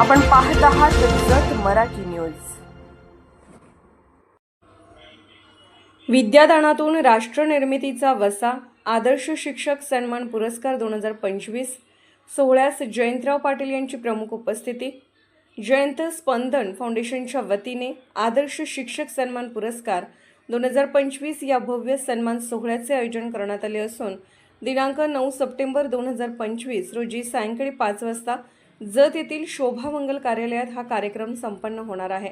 आपण पाहत आहात जत मराठी न्यूज. विद्यादानातून राष्ट्रनिर्मितीचा वसा आदर्श शिक्षक सन्मान पुरस्कार दोन हजार पंचवीस सोहळ्यास जयंतराव पाटील यांची प्रमुख उपस्थिती जयंत स्पंदन फाउंडेशनच्या वतीने आदर्श शिक्षक सन्मान पुरस्कार दोन हजार पंचवीस या भव्य सन्मान सोहळ्याचे आयोजन करण्यात आले असून दिनांक नऊ सप्टेंबर दोन हजार पंचवीस रोजी सायंकाळी पाच वाजता जत येथील शोभा मंगल कार्यालयात हा कार्यक्रम संपन्न होणार आहे.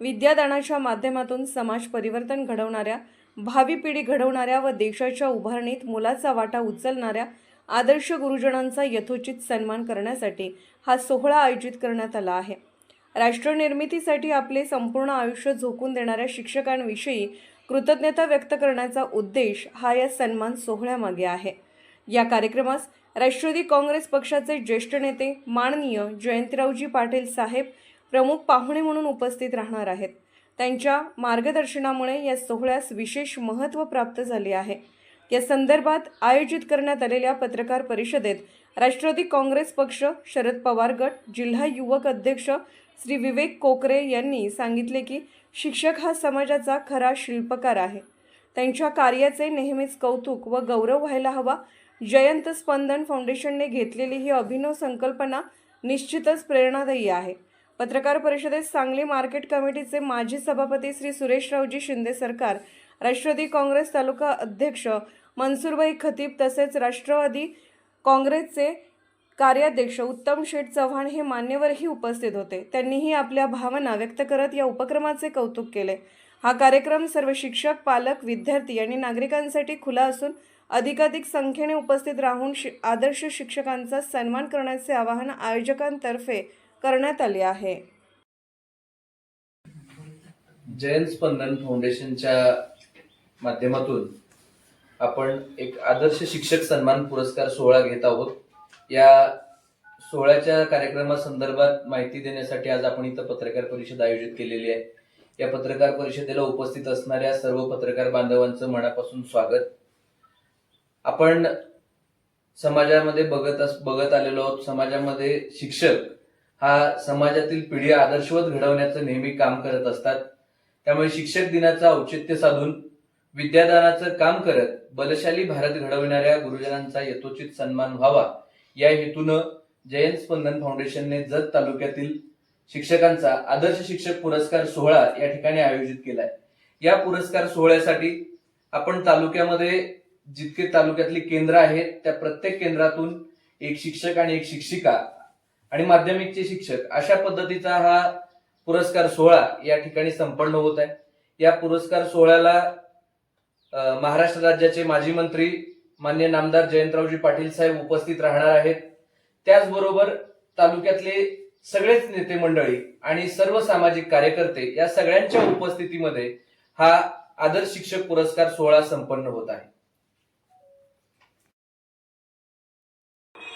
विद्यादानाच्या माध्यमातून समाज परिवर्तन घडवणाऱ्या भावी पिढी घडवणाऱ्या व देशाच्या उभारणीत मुलाचा वाटा उचलणाऱ्या आदर्श गुरुजनांचा यथोचित सन्मान करण्यासाठी हा सोहळा आयोजित करण्यात आला आहे. राष्ट्रनिर्मितीसाठी आपले संपूर्ण आयुष्य झोकून देणाऱ्या शिक्षकांविषयी कृतज्ञता व्यक्त करण्याचा उद्देश हा या सन्मान सोहळ्यामागे आहे. या कार्यक्रमास राष्ट्रवादी काँग्रेस पक्षाचे ज्येष्ठ नेते माननीय जयंतरावजी पाटील साहेब प्रमुख पाहुणे म्हणून उपस्थित राहणार आहेत. त्यांच्या मार्गदर्शनामुळे या सोहळ्यास विशेष महत्त्व प्राप्त झाले आहे. या संदर्भात आयोजित करण्यात आलेल्या पत्रकार परिषदेत राष्ट्रवादी काँग्रेस पक्ष शरद पवार गट जिल्हा युवक अध्यक्ष श्री विवेक कोकरे यांनी सांगितले की शिक्षक हा समाजाचा खरा शिल्पकार आहे. त्यांच्या कार्याचे नेहमीच कौतुक व गौरव व्हायला हवा जयंत स्पंदन फाउंडेशनने घेतलेली ही अभिनव संकल्पना निश्चितच प्रेरणादायी आहे. पत्रकार परिषदेत सांगली मार्केट कमिटीचे माजी सभापती श्री सुरेशरावजी शिंदे सरकार राष्ट्रवादी काँग्रेस तालुका अध्यक्ष मनसूरभाई खतीब तसेच राष्ट्रवादी काँग्रेसचे कार्याध्यक्ष उत्तम शेठ चव्हाण हे मान्यवरही उपस्थित होते. त्यांनीही आपल्या भावना व्यक्त करत या उपक्रमाचे कौतुक केले. हा कार्यक्रम सर्व शिक्षक पालक विद्यार्थी आणि नागरिकांसाठी खुला असून अधिकाधिक संख्येने उपस्थित राहून शि आदर्श शिक्षकांचा सन्मान करण्याचे आवाहन आयोजकांतर्फे करण्यात आले आहे. जयंत स्पंदन फाउंडेशनच्या माध्यमातून आपण एक आदर्श शिक्षक सन्मान पुरस्कार सोहळा घेत आहोत. या सोहळ्याच्या कार्यक्रमासंदर्भात माहिती देण्यासाठी आज आपण इथं पत्रकार परिषद आयोजित केलेली आहे. या पत्रकार परिषदेला उपस्थित असणाऱ्या सर्व पत्रकार बांधवांचं मनापासून स्वागत. आपण समाजामध्ये बघत अस बघत आलेलो आहोत. समाजामध्ये शिक्षक हा समाजातील पिढी आदर्शवत घडवण्याचं नेहमी काम करत असतात. त्यामुळे शिक्षक दिनाचं औचित्य साधून विद्यादानाचं काम करत बलशाली भारत घडविणाऱ्या गुरुजनांचा यथोचित सन्मान व्हावा. या हेतूनं जयंत स्पंदन फाउंडेशनने जत तालुक्यातील शिक्षकांचा आदर्श शिक्षक पुरस्कार सोहळा या ठिकाणी आयोजित केलाय. या पुरस्कार सोहळ्यासाठी आपण तालुक्यामध्ये जितके तालुक्यातली केंद्र आहेत त्या प्रत्येक केंद्रातून एक शिक्षक आणि एक शिक्षिका आणि माध्यमिकचे शिक्षक अशा पद्धतीचा हा पुरस्कार सोहळा या ठिकाणी संपन्न होत आहे. या पुरस्कार सोहळ्याला महाराष्ट्र राज्याचे माजी मंत्री मान्य नामदार जयंतरावजी पाटील साहेब उपस्थित राहणार आहेत. त्याचबरोबर तालुक्यातले सगळेच नेते मंडळी आणि सर्व सामाजिक कार्यकर्ते या सगळ्यांच्या उपस्थितीमध्ये हा आदर्श शिक्षक पुरस्कार सोहळा संपन्न होत आहे.